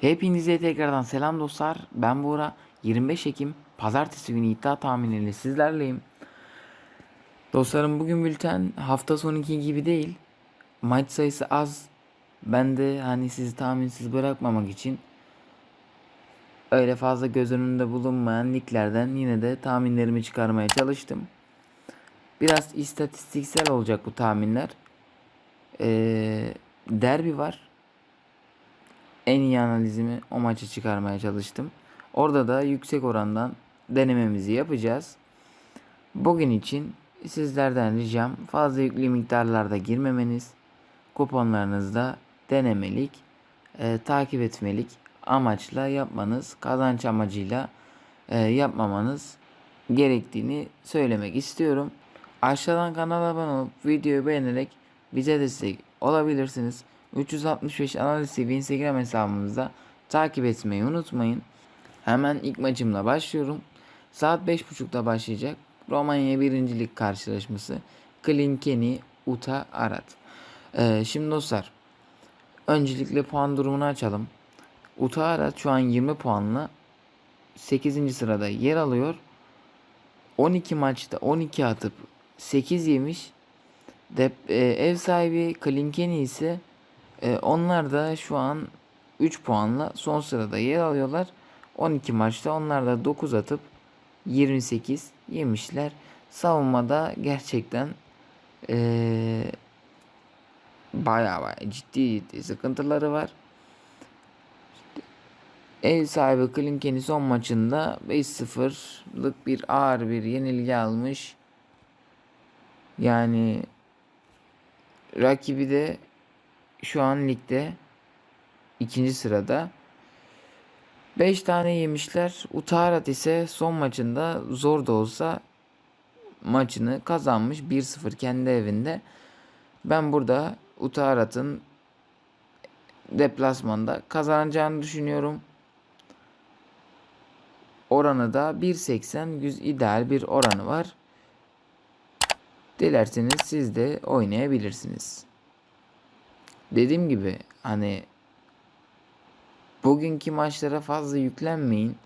Hepinize tekrardan selam dostlar. Ben Buğra. 25 Ekim Pazartesi günü iddia tahminiyle sizlerleyim. Dostlarım bugün bülten hafta sonunki gibi değil. Maç sayısı az. Ben de hani sizi tahminsiz bırakmamak için öyle fazla göz önünde bulunmayan liglerden yine de tahminlerimi çıkarmaya çalıştım. Biraz istatistiksel olacak bu tahminler. Ee, derbi var en iyi analizimi o maça çıkarmaya çalıştım. Orada da yüksek orandan denememizi yapacağız. Bugün için sizlerden ricam fazla yüklü miktarlarda girmemeniz, kuponlarınızda denemelik, e, takip etmelik amaçla yapmanız, kazanç amacıyla e, yapmamanız gerektiğini söylemek istiyorum. Aşağıdan kanala abone olup videoyu beğenerek bize destek olabilirsiniz. 365 Analiz TV Instagram hesabımızda takip etmeyi unutmayın. Hemen ilk maçımla başlıyorum. Saat 5.30'da başlayacak. Romanya 1. Lig karşılaşması. Klinkeni Uta Arat. Ee, şimdi dostlar. Öncelikle puan durumunu açalım. Uta Arat şu an 20 puanla 8. sırada yer alıyor. 12 maçta 12 atıp 8 yemiş. Dep e, ev sahibi Klinkeni ise e, onlar da şu an 3 puanla son sırada yer alıyorlar. 12 maçta onlar da 9 atıp 28 yemişler. Savunmada gerçekten e, bayağı bayağı ciddi ciddi sıkıntıları var. Ev sahibi Klinken'i son maçında 5-0'lık bir ağır bir yenilgi almış. Yani rakibi de şu an ligde ikinci sırada. 5 tane yemişler. Utarat ise son maçında zor da olsa maçını kazanmış 1-0 kendi evinde. Ben burada Utarat'ın deplasmanda kazanacağını düşünüyorum. Oranı da 1.80 yüz ideal bir oranı var. Dilerseniz siz de oynayabilirsiniz dediğim gibi hani bugünkü maçlara fazla yüklenmeyin.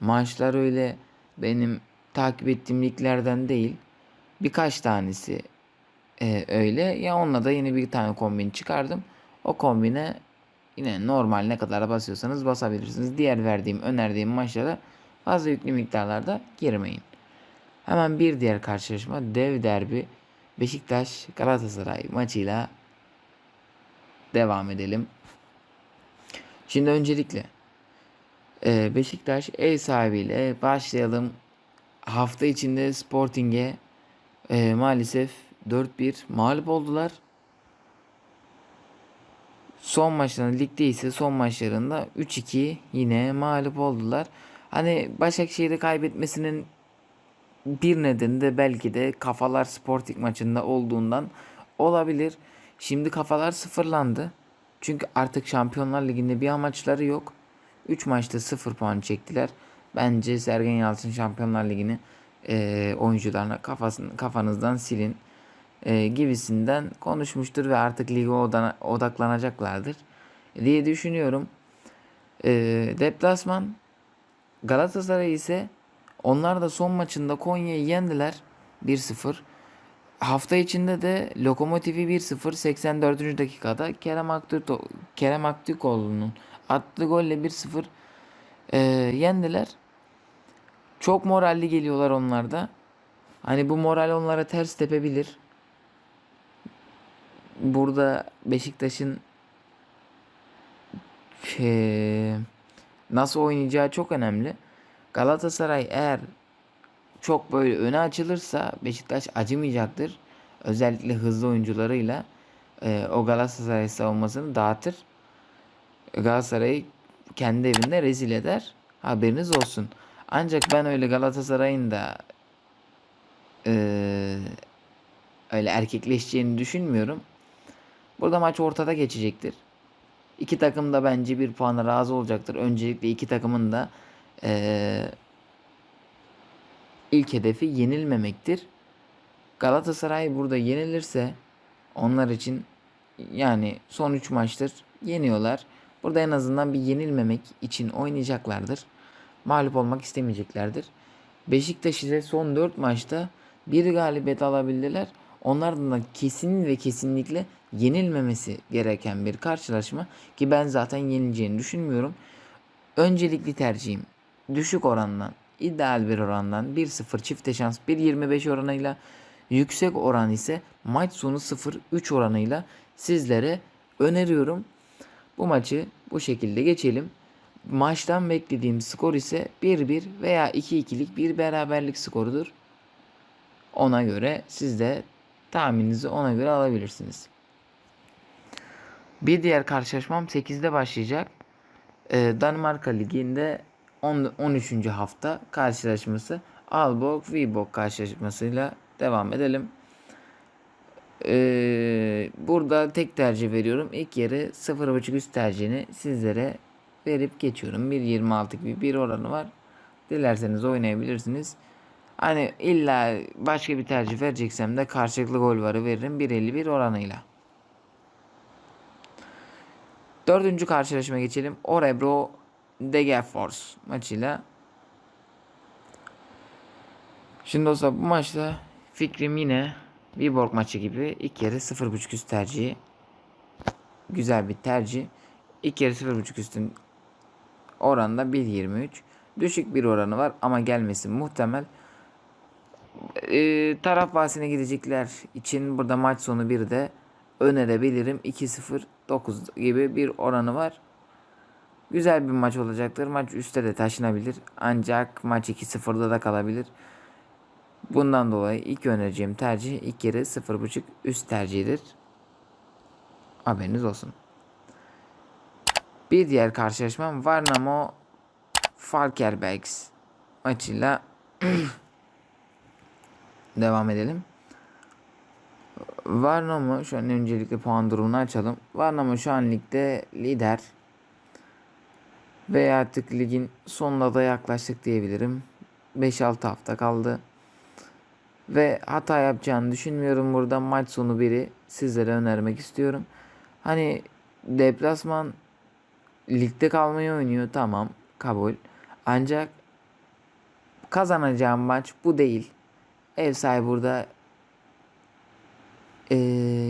Maçlar öyle benim takip ettiğim liglerden değil. Birkaç tanesi e, öyle. Ya onunla da yeni bir tane kombin çıkardım. O kombine yine normal ne kadar basıyorsanız basabilirsiniz. Diğer verdiğim, önerdiğim maçlara fazla yüklü miktarlarda girmeyin. Hemen bir diğer karşılaşma dev derbi Beşiktaş Galatasaray maçıyla devam edelim. Şimdi öncelikle e, Beşiktaş ev sahibiyle başlayalım. Hafta içinde Sporting'e e, maalesef 4-1 mağlup oldular. Son maçlarında ligde ise son maçlarında 3-2 yine mağlup oldular. Hani Başakşehir'i kaybetmesinin bir nedeni de belki de kafalar Sporting maçında olduğundan olabilir. Şimdi kafalar sıfırlandı. Çünkü artık Şampiyonlar Ligi'nde bir amaçları yok. 3 maçta 0 puan çektiler. Bence Sergen Yalçın Şampiyonlar Ligi'ni e, oyuncularına kafasını, kafanızdan silin e, gibisinden konuşmuştur ve artık lige odaklanacaklardır diye düşünüyorum. E, deplasman Galatasaray ise onlar da son maçında Konya'yı yendiler 1-0. Hafta içinde de Lokomotiv'i 1-0 84. dakikada Kerem, Aktürko, Kerem Aktürkoğlu'nun attığı golle 1-0 e, yendiler. Çok moralli geliyorlar onlar da. Hani bu moral onlara ters tepebilir. Burada Beşiktaş'ın e, nasıl oynayacağı çok önemli. Galatasaray eğer çok böyle öne açılırsa Beşiktaş acımayacaktır. Özellikle hızlı oyuncularıyla e, o Galatasaray savunmasını dağıtır. Galatasaray'ı kendi evinde rezil eder. Haberiniz olsun. Ancak ben öyle Galatasaray'ın da e, öyle erkekleşeceğini düşünmüyorum. Burada maç ortada geçecektir. İki takım da bence bir puana razı olacaktır. Öncelikle iki takımın da eee ilk hedefi yenilmemektir. Galatasaray burada yenilirse onlar için yani son 3 maçtır yeniyorlar. Burada en azından bir yenilmemek için oynayacaklardır. Mağlup olmak istemeyeceklerdir. Beşiktaş ise son 4 maçta bir galibiyet alabildiler. Onlardan da kesin ve kesinlikle yenilmemesi gereken bir karşılaşma ki ben zaten yenileceğini düşünmüyorum. Öncelikli tercihim düşük orandan, ideal bir orandan 1-0 çifte şans 1.25 oranıyla yüksek oran ise maç sonu 0-3 oranıyla sizlere öneriyorum. Bu maçı bu şekilde geçelim. Maçtan beklediğim skor ise 1-1 veya 2-2'lik bir beraberlik skorudur. Ona göre siz de tahmininizi ona göre alabilirsiniz. Bir diğer karşılaşmam 8'de başlayacak. Ee, Danimarka Ligi'nde 10, 13. hafta karşılaşması Aalborg Viborg karşılaşmasıyla devam edelim. Ee, burada tek tercih veriyorum. İlk yarı 0.5 üst tercihini sizlere verip geçiyorum. 1.26 gibi bir oranı var. Dilerseniz oynayabilirsiniz. Hani illa başka bir tercih vereceksem de karşılıklı gol varı veririm 1.51 oranıyla. Dördüncü karşılaşma geçelim. Orebro Degerfors maçıyla. Şimdi dostlar bu maçta fikrim yine Viborg maçı gibi ilk yarı 0.5 üst tercihi. Güzel bir tercih. İlk yarı 0.5 üstün oranda 1.23. Düşük bir oranı var ama gelmesi muhtemel. Ee, taraf bahsine gidecekler için burada maç sonu bir de önerebilirim. 2-0 9 gibi bir oranı var. Güzel bir maç olacaktır. Maç üstte de taşınabilir. Ancak maç 2-0'da da kalabilir. Bundan dolayı ilk önereceğim tercih ilk yarı 0.5 üst tercihidir. Haberiniz olsun. Bir diğer karşılaşmam Varnamo Falkerbergs maçıyla devam edelim. Varnamo şu an öncelikle puan durumunu açalım. Varnamo şu an ligde lider. Ve artık ligin sonuna da yaklaştık diyebilirim. 5-6 hafta kaldı. Ve hata yapacağını düşünmüyorum burada. Maç sonu biri sizlere önermek istiyorum. Hani deplasman ligde kalmayı oynuyor tamam kabul. Ancak kazanacağım maç bu değil. Ev sahibi burada ee,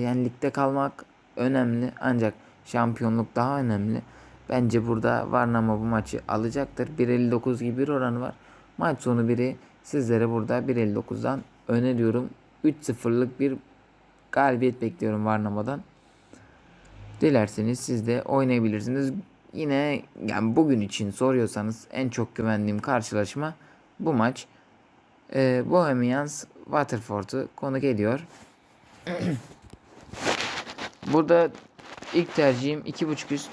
yani ligde kalmak önemli ancak şampiyonluk daha önemli. Bence burada Varnama bu maçı alacaktır. 1.59 gibi bir oranı var. Maç sonu biri sizlere burada 1.59'dan öneriyorum. 3-0'lık bir galibiyet bekliyorum Varnama'dan. Dilerseniz siz de oynayabilirsiniz. Yine yani bugün için soruyorsanız en çok güvendiğim karşılaşma bu maç. Ee, Bohemians Waterford'u konuk ediyor. Burada ilk tercihim 2.5 üst.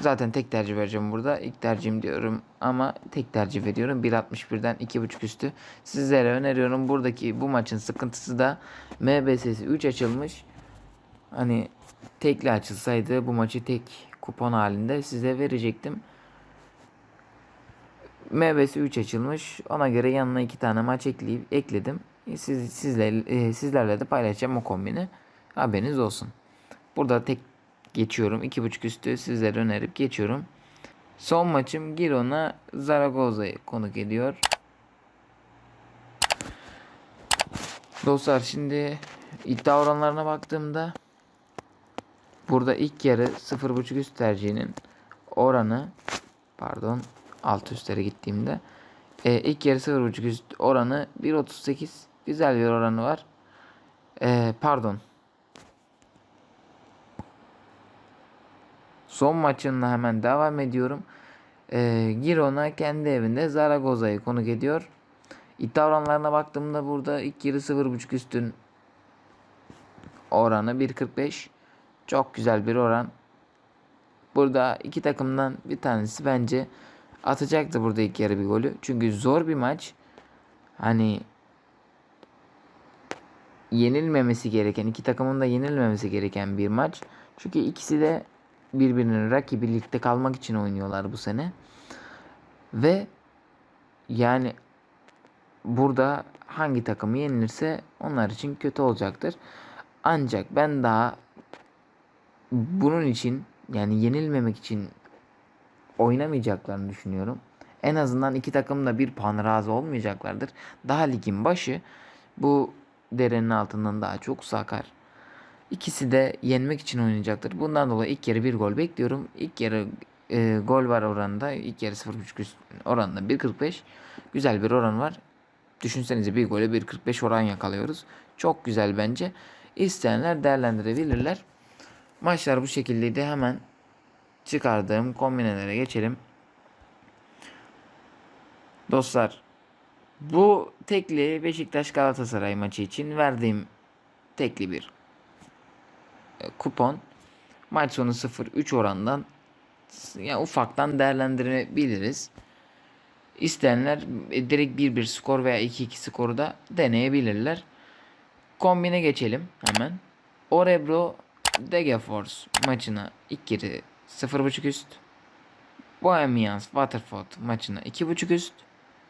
Zaten tek tercih vereceğim burada. İlk tercihim diyorum ama tek tercih veriyorum. 1.61'den 2.5 üstü. Sizlere öneriyorum. Buradaki bu maçın sıkıntısı da MBS'si 3 açılmış. Hani tekli açılsaydı bu maçı tek kupon halinde size verecektim. MBS 3 açılmış. Ona göre yanına iki tane maç ekleyip ekledim. Siz, sizle, e, sizlerle de paylaşacağım o kombini. Haberiniz olsun. Burada tek geçiyorum. 2.5 üstü sizlere önerip geçiyorum. Son maçım Girona Zaragoza'yı konuk ediyor. Dostlar şimdi iddia oranlarına baktığımda burada ilk yarı 0.5 üst tercihinin oranı pardon alt üstlere gittiğimde e, ilk yarı 0.5 üst oranı 1.38 güzel bir oranı var. E, pardon Son maçınla hemen devam ediyorum. Ee, Girona kendi evinde Zaragoza'yı konuk ediyor. İddia oranlarına baktığımda burada ilk yarı 0.5 üstün oranı 1.45. Çok güzel bir oran. Burada iki takımdan bir tanesi bence atacaktı burada ilk yarı bir golü. Çünkü zor bir maç. Hani yenilmemesi gereken, iki takımın da yenilmemesi gereken bir maç. Çünkü ikisi de birbirinin rakibi ligde kalmak için oynuyorlar bu sene. Ve yani burada hangi takımı yenilirse onlar için kötü olacaktır. Ancak ben daha bunun için yani yenilmemek için oynamayacaklarını düşünüyorum. En azından iki takım da bir puan razı olmayacaklardır. Daha ligin başı bu derenin altından daha çok sakar. İkisi de yenmek için oynayacaktır. Bundan dolayı ilk yarı bir gol bekliyorum. İlk yarı e, gol var oranında. İlk yarı 0.5 üst oranında 1.45. Güzel bir oran var. Düşünsenize bir gole 1.45 oran yakalıyoruz. Çok güzel bence. İsteyenler değerlendirebilirler. Maçlar bu şekildeydi. Hemen çıkardığım kombinelere geçelim. Dostlar bu tekli Beşiktaş Galatasaray maçı için verdiğim tekli bir kupon. Maç sonu 0-3 orandan ya ufaktan değerlendirebiliriz. İsteyenler e, direkt 1-1 skor veya 2-2 skoru da deneyebilirler. Kombine geçelim hemen. Orebro Degeforce maçına ilk yarı 0.5 üst. Bohemians Waterford maçına 2.5 üst.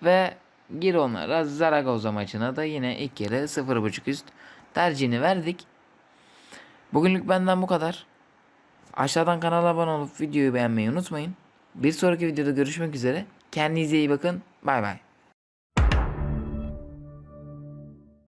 Ve Girona Zaragoza maçına da yine ilk yarı 0.5 üst tercihini verdik. Bugünlük benden bu kadar. Aşağıdan kanala abone olup videoyu beğenmeyi unutmayın. Bir sonraki videoda görüşmek üzere. Kendinize iyi bakın. Bay bay.